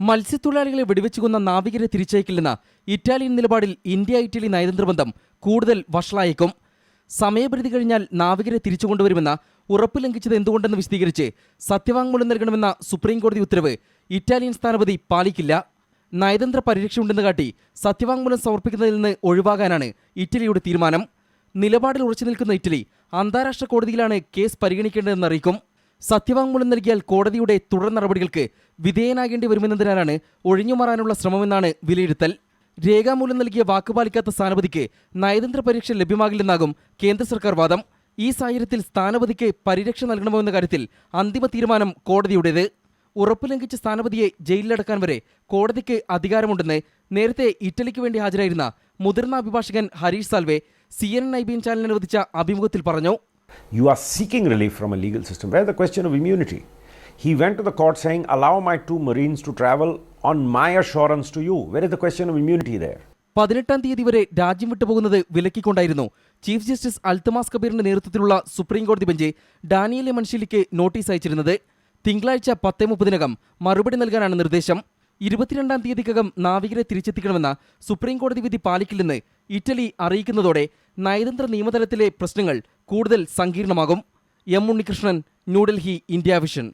മത്സ്യത്തൊഴിലാളികളെ വെടിവെച്ചുകൊന്ന നാവികരെ തിരിച്ചയക്കില്ലെന്ന ഇറ്റാലിയൻ നിലപാടിൽ ഇന്ത്യ ഇറ്റലി നയതന്ത്ര ബന്ധം കൂടുതൽ വഷളായേക്കും. സമയപരിധി കഴിഞ്ഞാൽ നാവികരെ തിരിച്ചു കൊണ്ടുവരുമെന്ന ഉറപ്പ് ലംഘിച്ചത് എന്തുകൊണ്ടെന്ന് വിശദീകരിച്ച് സത്യവാങ്മൂലം നൽകണമെന്ന സുപ്രീംകോടതി ഉത്തരവ് ഇറ്റാലിയൻ സ്ഥാനപതി പാലിക്കില്ല. നയതന്ത്ര പരിരക്ഷയുണ്ടെന്ന് കാട്ടി സത്യവാങ്മൂലം സമർപ്പിക്കുന്നതിൽ നിന്ന് ഒഴിവാകാനാണ് ഇറ്റലിയുടെ തീരുമാനം. നിലപാടിൽ ഉറച്ചു നിൽക്കുന്ന ഇറ്റലി അന്താരാഷ്ട്ര കോടതിയിലാണ് കേസ് പരിഗണിക്കേണ്ടതെന്ന് അറിയിക്കും. സത്യവാങ്മൂലം നൽകിയാൽ കോടതിയുടെ തുടർ നടപടികൾക്ക് വിധേയനാകേണ്ടി വരുമെന്നതിനാലാണ് ഒഴിഞ്ഞുമാറാനുള്ള ശ്രമമെന്നാണ് വിലയിരുത്തൽ. രേഖാമൂലം നൽകിയ വാക്ക് പാലിക്കാത്ത സ്ഥാനപതിക്ക് നയതന്ത്ര പരീക്ഷ ലഭ്യമാകില്ലെന്നാകും കേന്ദ്ര സർക്കാർ വാദം. ഈ സാഹചര്യത്തിൽ സ്ഥാനപതിക്ക് പരിരക്ഷ നൽകണമോ എന്ന കാര്യത്തിൽ അന്തിമ തീരുമാനം കോടതിയുടേത്. ഉറപ്പ് ലംഘിച്ച സ്ഥാനപതിയെ ജയിലിലടക്കാൻ വരെ കോടതിക്ക് അധികാരമുണ്ടെന്ന് നേരത്തെ ഇറ്റലിക്ക് വേണ്ടി ഹാജരായിരുന്ന മുതിർന്ന അഭിഭാഷകൻ Harish Salve C N I B N ചാനലിന് അനുവദിച്ച അഭിമുഖത്തിൽ പറഞ്ഞു. You are seeking relief from a legal system. Where's the question of immunity? He went to the court saying, Allow my two Marines to travel on my assurance to you. Where is the question of immunity there? പതിനെട്ടാം തീയതി വരെ രാജ്യം വിട്ടുപോകുന്നത് വിലക്കിക്കൊണ്ടായിരുന്നു chief justice Altamas കബീറിന്റെ നേതൃത്വത്തിലുള്ള supreme കോടതി bench ഡാനിയലെ മൻഷിലിക്ക് notice അയച്ചിരുന്നത് തിങ്കളാഴ്ച പത്തേ മുപ്പതിനകം മറുപടി നൽകാനാണ് നിർദ്ദേശം ഇരുപത്തിരണ്ടാം തീയതിക്കകം നാവികരെ തിരിച്ചെത്തിക്കണമെന്ന സുപ്രീം കോടതി വിധി പാലിക്കില്ലെന്ന് ഇറ്റലി അറിയിക്കുന്നതോടെ നയതന്ത്ര നിയമതലത്തിലെ പ്രശ്നങ്ങൾ കൂടുതൽ സങ്കീർണമാകും. M Unnikrishnan New Delhi India vision.